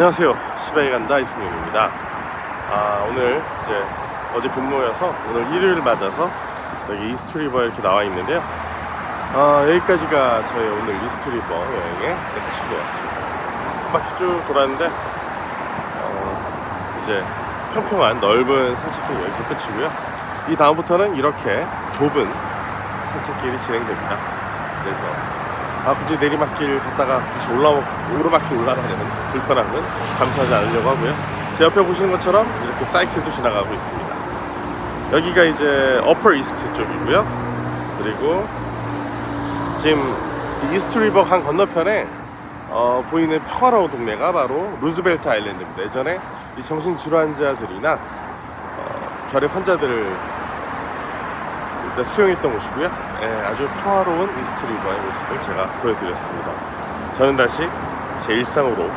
안녕하세요. 시바이 간다 이승윤입니다. 아, 오늘 이제 어제 근무여서 오늘 일요일 맞아서 여기 이스트리버에 이렇게 나와 있는데요. 아, 여기까지가 저의 오늘 이스트리버 여행의 끝인 것 같습니다. 한 바퀴 쭉 돌았는데 어, 이제 평평한 넓은 산책길이 여기서 끝이고요. 이 다음부터는 이렇게 좁은 산책길이 진행됩니다. 그래서 아 굳이 내리막길 갔다가 다시 올라 오르막길 올라가는 불편함은 감수하지 않으려고 하고요. 제 옆에 보시는 것처럼 이렇게 사이클도 지나가고 있습니다. 여기가 이제 어퍼 이스트 쪽이고요. 그리고 지금 이 이스트 리버 강 건너편에 어, 보이는 평화로운 동네가 바로 루즈벨트 아일랜드입니다. 예전에 이 정신질환자들이나 어, 결핵 환자들을 일단 수용했던 곳이고요. 예, 아주 평화로운 이스트 리버의 모습을 제가 보여드렸습니다. 저는 다시 제 일상으로